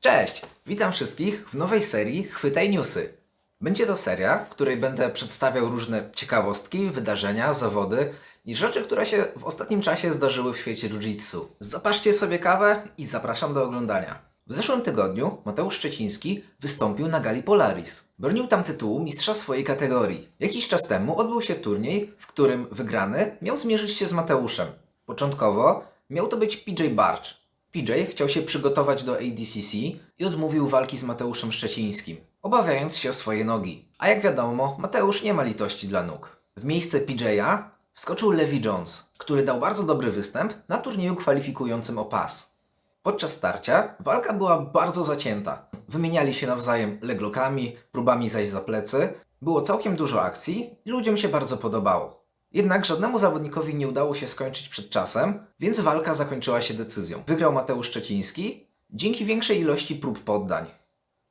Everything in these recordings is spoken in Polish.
Cześć! Witam wszystkich w nowej serii Chwytaj Newsy. Będzie to seria, w której będę przedstawiał różne ciekawostki, wydarzenia, zawody i rzeczy, które się w ostatnim czasie zdarzyły w świecie jiu-jitsu. Zapatrzcie sobie kawę i zapraszam do oglądania. W zeszłym tygodniu Mateusz Szczeciński wystąpił na gali Polaris. Bronił tam tytułu mistrza swojej kategorii. Jakiś czas temu odbył się turniej, w którym wygrany miał zmierzyć się z Mateuszem. Początkowo miał to być PJ Barge. PJ chciał się przygotować do ADCC i odmówił walki z Mateuszem Szczecińskim, obawiając się o swoje nogi. A jak wiadomo, Mateusz nie ma litości dla nóg. W miejsce PJ'a wskoczył Levi Jones, który dał bardzo dobry występ na turnieju kwalifikującym o pas. Podczas starcia walka była bardzo zacięta. Wymieniali się nawzajem leglokami, próbami zajść za plecy. Było całkiem dużo akcji i ludziom się bardzo podobało. Jednak żadnemu zawodnikowi nie udało się skończyć przed czasem, więc walka zakończyła się decyzją. Wygrał Mateusz Szczeciński dzięki większej ilości prób poddań.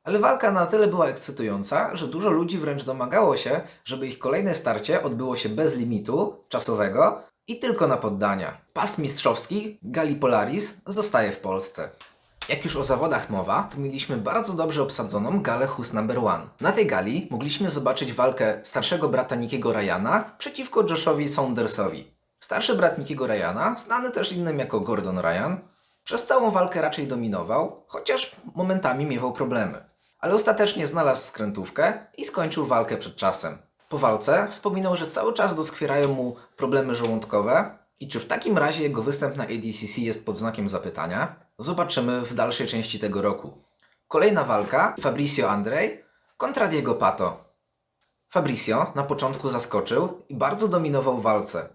Ale walka na tyle była ekscytująca, że dużo ludzi wręcz domagało się, żeby ich kolejne starcie odbyło się bez limitu czasowego i tylko na poddania. Pas mistrzowski Gali Polaris zostaje w Polsce. Jak już o zawodach mowa, to mieliśmy bardzo dobrze obsadzoną galę Who's Number One. Na tej gali mogliśmy zobaczyć walkę starszego brata Nikiego Ryana przeciwko Joshowi Saundersowi. Starszy brat Nikiego Ryana, znany też innym jako Gordon Ryan, przez całą walkę raczej dominował, chociaż momentami miewał problemy. Ale ostatecznie znalazł skrętówkę i skończył walkę przed czasem. Po walce wspominał, że cały czas doskwierają mu problemy żołądkowe i czy w takim razie jego występ na ADCC jest pod znakiem zapytania? Zobaczymy w dalszej części tego roku. Kolejna walka Fabricio Andrej kontra Diego Pato. Fabricio na początku zaskoczył i bardzo dominował walce.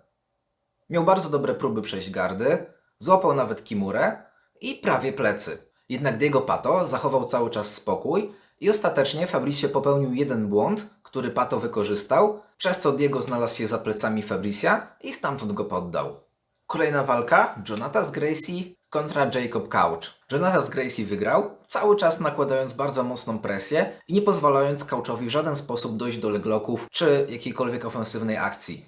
Miał bardzo dobre próby przejść gardy, złapał nawet kimurę i prawie plecy. Jednak Diego Pato zachował cały czas spokój i ostatecznie Fabricio popełnił jeden błąd, który Pato wykorzystał, przez co Diego znalazł się za plecami Fabricia i stamtąd go poddał. Kolejna walka Jonatas Gracie kontra Jacob Couch. Jonatas Gracie wygrał, cały czas nakładając bardzo mocną presję i nie pozwalając Couchowi w żaden sposób dojść do legloków czy jakiejkolwiek ofensywnej akcji.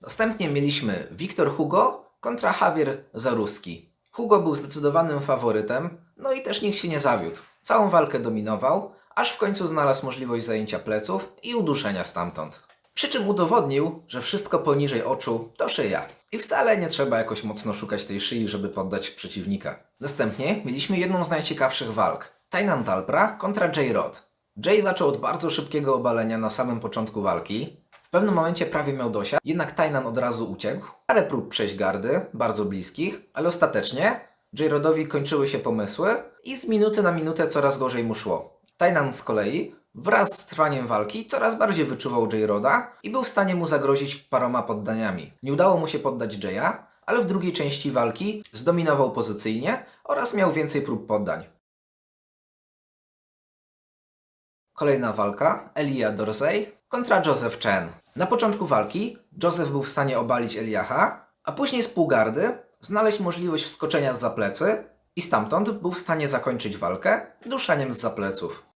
Następnie mieliśmy Wiktor Hugo kontra Javier Zaruski. Hugo był zdecydowanym faworytem, no i też nikt się nie zawiódł. Całą walkę dominował, aż w końcu znalazł możliwość zajęcia pleców i uduszenia stamtąd. Przy czym udowodnił, że wszystko poniżej oczu to szyja. I wcale nie trzeba jakoś mocno szukać tej szyi, żeby poddać przeciwnika. Następnie mieliśmy jedną z najciekawszych walk. Tainan Talpra kontra Jay Rod. Jay zaczął od bardzo szybkiego obalenia na samym początku walki. W pewnym momencie prawie miał dosiad, jednak Tainan od razu uciekł. Parę prób przejść gardy, bardzo bliskich, ale ostatecznie Jay Rodowi kończyły się pomysły i z minuty na minutę coraz gorzej mu szło. Tainan z kolei wraz z trwaniem walki coraz bardziej wyczuwał Jay Roda i był w stanie mu zagrozić paroma poddaniami. Nie udało mu się poddać Jaya, ale w drugiej części walki zdominował pozycyjnie oraz miał więcej prób poddań. Kolejna walka Elia Dorsey kontra Joseph Chen. Na początku walki Joseph był w stanie obalić Eliacha, a później z półgardy znaleźć możliwość wskoczenia z plecy i stamtąd był w stanie zakończyć walkę duszeniem z pleców.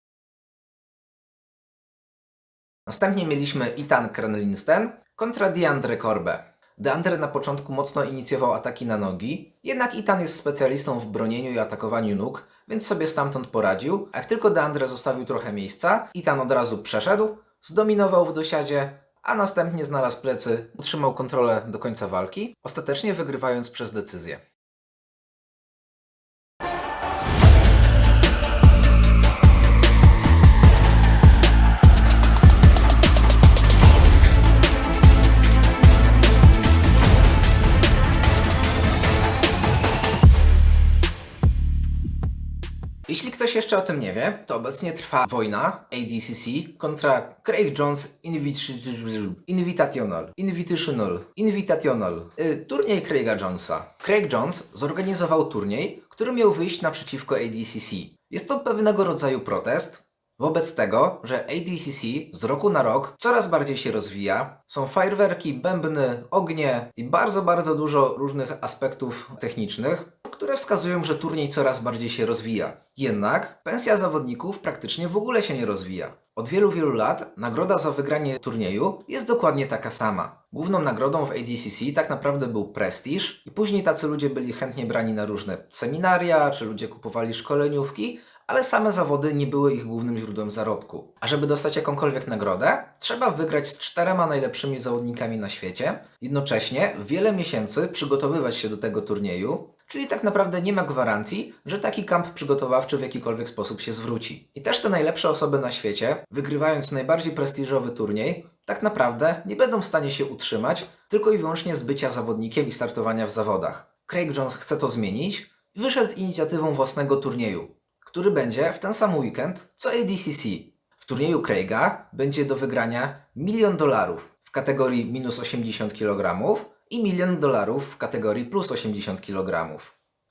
Następnie mieliśmy Ethan Krenlinsten kontra Deandre Korbe. Deandre na początku mocno inicjował ataki na nogi, jednak Ethan jest specjalistą w bronieniu i atakowaniu nóg, więc sobie stamtąd poradził. Jak tylko Deandre zostawił trochę miejsca, Ethan od razu przeszedł, zdominował w dosiadzie, a następnie znalazł plecy, utrzymał kontrolę do końca walki, ostatecznie wygrywając przez decyzję. Ktoś jeszcze o tym nie wie, to obecnie trwa wojna ADCC kontra Craig Jones Invit- Invitational. Invitational. Invitational. Y, turniej Craiga Jonesa. Craig Jones zorganizował turniej, który miał wyjść naprzeciwko ADCC. Jest to pewnego rodzaju protest, Wobec tego, że ADCC z roku na rok coraz bardziej się rozwija, są fajerwerki, bębny, ognie i bardzo, bardzo dużo różnych aspektów technicznych, które wskazują, że turniej coraz bardziej się rozwija. Jednak pensja zawodników praktycznie w ogóle się nie rozwija. Od wielu, wielu lat nagroda za wygranie turnieju jest dokładnie taka sama. Główną nagrodą w ADCC tak naprawdę był prestiż i później tacy ludzie byli chętnie brani na różne seminaria, czy ludzie kupowali szkoleniówki, ale same zawody nie były ich głównym źródłem zarobku. A żeby dostać jakąkolwiek nagrodę, trzeba wygrać z czterema najlepszymi zawodnikami na świecie, jednocześnie wiele miesięcy przygotowywać się do tego turnieju, czyli tak naprawdę nie ma gwarancji, że taki kamp przygotowawczy w jakikolwiek sposób się zwróci. I też te najlepsze osoby na świecie, wygrywając najbardziej prestiżowy turniej, tak naprawdę nie będą w stanie się utrzymać tylko i wyłącznie z bycia zawodnikiem i startowania w zawodach. Craig Jones chce to zmienić i wyszedł z inicjatywą własnego turnieju, który będzie w ten sam weekend co ADCC. W turnieju Craiga będzie do wygrania milion dolarów w kategorii minus 80 kg i milion dolarów w kategorii plus 80 kg.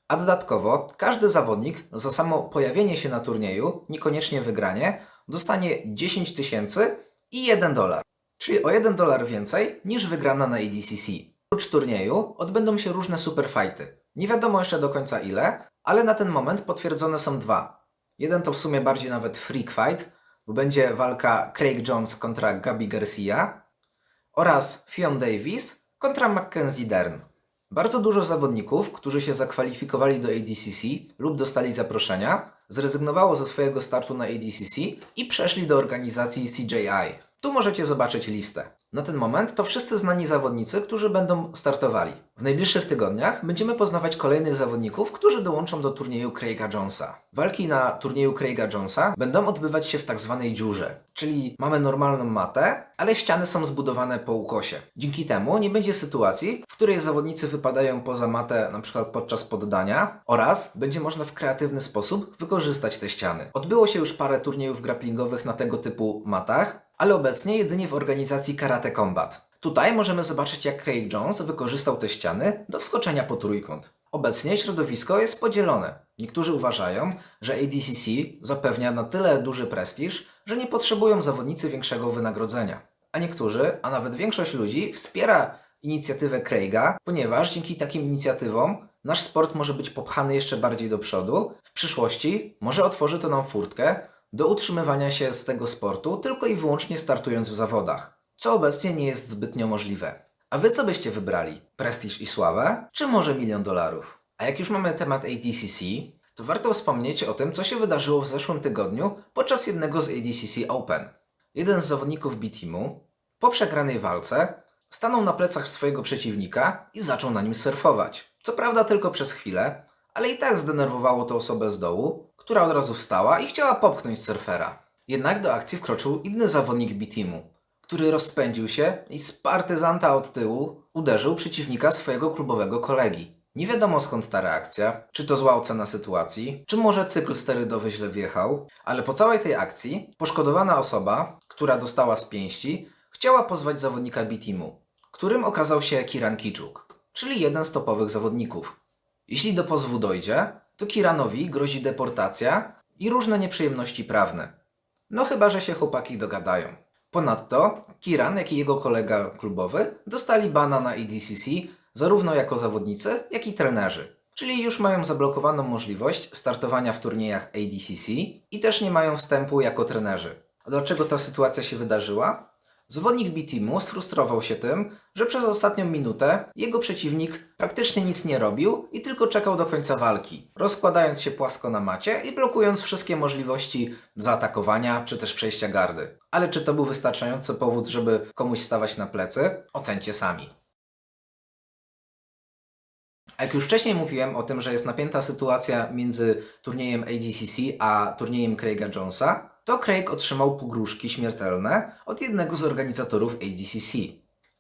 A dodatkowo każdy zawodnik za samo pojawienie się na turnieju, niekoniecznie wygranie, dostanie 10 tysięcy i 1 dolar, czyli o 1 dolar więcej niż wygrana na ADCC. Oprócz turnieju odbędą się różne superfighty. Nie wiadomo jeszcze do końca ile, ale na ten moment potwierdzone są dwa. Jeden to w sumie bardziej nawet freak fight, bo będzie walka Craig Jones kontra Gabi Garcia oraz Fion Davis kontra Mackenzie Dern. Bardzo dużo zawodników, którzy się zakwalifikowali do ADCC lub dostali zaproszenia, zrezygnowało ze swojego startu na ADCC i przeszli do organizacji CJI. Tu możecie zobaczyć listę. Na ten moment to wszyscy znani zawodnicy, którzy będą startowali. W najbliższych tygodniach będziemy poznawać kolejnych zawodników, którzy dołączą do turnieju Craiga Jonesa. Walki na turnieju Craiga Jonesa będą odbywać się w tak zwanej dziurze, czyli mamy normalną matę, ale ściany są zbudowane po ukosie. Dzięki temu nie będzie sytuacji, w której zawodnicy wypadają poza matę przykład podczas poddania oraz będzie można w kreatywny sposób wykorzystać te ściany. Odbyło się już parę turniejów grapplingowych na tego typu matach, ale obecnie jedynie w organizacji Karate Combat. Tutaj możemy zobaczyć, jak Craig Jones wykorzystał te ściany do wskoczenia po trójkąt. Obecnie środowisko jest podzielone. Niektórzy uważają, że ADCC zapewnia na tyle duży prestiż, że nie potrzebują zawodnicy większego wynagrodzenia. A niektórzy, a nawet większość ludzi wspiera inicjatywę Craiga, ponieważ dzięki takim inicjatywom nasz sport może być popchany jeszcze bardziej do przodu. W przyszłości może otworzy to nam furtkę do utrzymywania się z tego sportu tylko i wyłącznie startując w zawodach, co obecnie nie jest zbytnio możliwe. A wy co byście wybrali? Prestiż i sławę, czy może milion dolarów? A jak już mamy temat ADCC, to warto wspomnieć o tym, co się wydarzyło w zeszłym tygodniu podczas jednego z ADCC Open. Jeden z zawodników B-Teamu po przegranej walce stanął na plecach swojego przeciwnika i zaczął na nim surfować. Co prawda tylko przez chwilę, ale i tak zdenerwowało to osobę z dołu, która od razu wstała i chciała popchnąć surfera. Jednak do akcji wkroczył inny zawodnik B-Teamu, który rozpędził się i z partyzanta od tyłu uderzył przeciwnika swojego klubowego kolegi. Nie wiadomo skąd ta reakcja, czy to zła ocena sytuacji, czy może cykl sterydowy źle wjechał, ale po całej tej akcji poszkodowana osoba, która dostała z pięści, chciała pozwać zawodnika B-Teamu, którym okazał się Kiran Kiczuk, czyli jeden z topowych zawodników. Jeśli do pozwu dojdzie, to Kiranowi grozi deportacja i różne nieprzyjemności prawne. No chyba, że się chłopaki dogadają. Ponadto Kiran, jak i jego kolega klubowy dostali bana na EDCC zarówno jako zawodnicy, jak i trenerzy. Czyli już mają zablokowaną możliwość startowania w turniejach ADCC i też nie mają wstępu jako trenerzy. A dlaczego ta sytuacja się wydarzyła? Zawodnik B-Teamu sfrustrował się tym, że przez ostatnią minutę jego przeciwnik praktycznie nic nie robił i tylko czekał do końca walki, rozkładając się płasko na macie i blokując wszystkie możliwości zaatakowania czy też przejścia gardy. Ale czy to był wystarczający powód, żeby komuś stawać na plecy? Ocencie sami. Jak już wcześniej mówiłem o tym, że jest napięta sytuacja między turniejem ADCC a turniejem Craiga Jonesa, to Craig otrzymał pogróżki śmiertelne od jednego z organizatorów ADCC.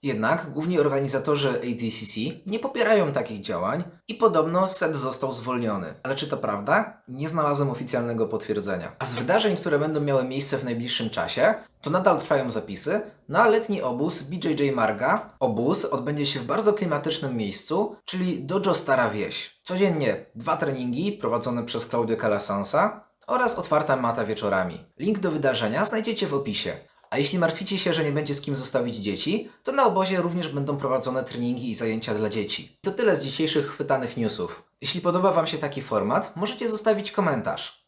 Jednak główni organizatorzy ADCC nie popierają takich działań i podobno set został zwolniony. Ale czy to prawda? Nie znalazłem oficjalnego potwierdzenia. A z wydarzeń, które będą miały miejsce w najbliższym czasie, to nadal trwają zapisy na letni obóz BJJ Marga. Obóz odbędzie się w bardzo klimatycznym miejscu, czyli Dojo Stara Wieś. Codziennie dwa treningi prowadzone przez Claudio Calasansa oraz otwarta mata wieczorami. Link do wydarzenia znajdziecie w opisie. A jeśli martwicie się, że nie będzie z kim zostawić dzieci, to na obozie również będą prowadzone treningi i zajęcia dla dzieci. To tyle z dzisiejszych chwytanych newsów. Jeśli podoba Wam się taki format, możecie zostawić komentarz.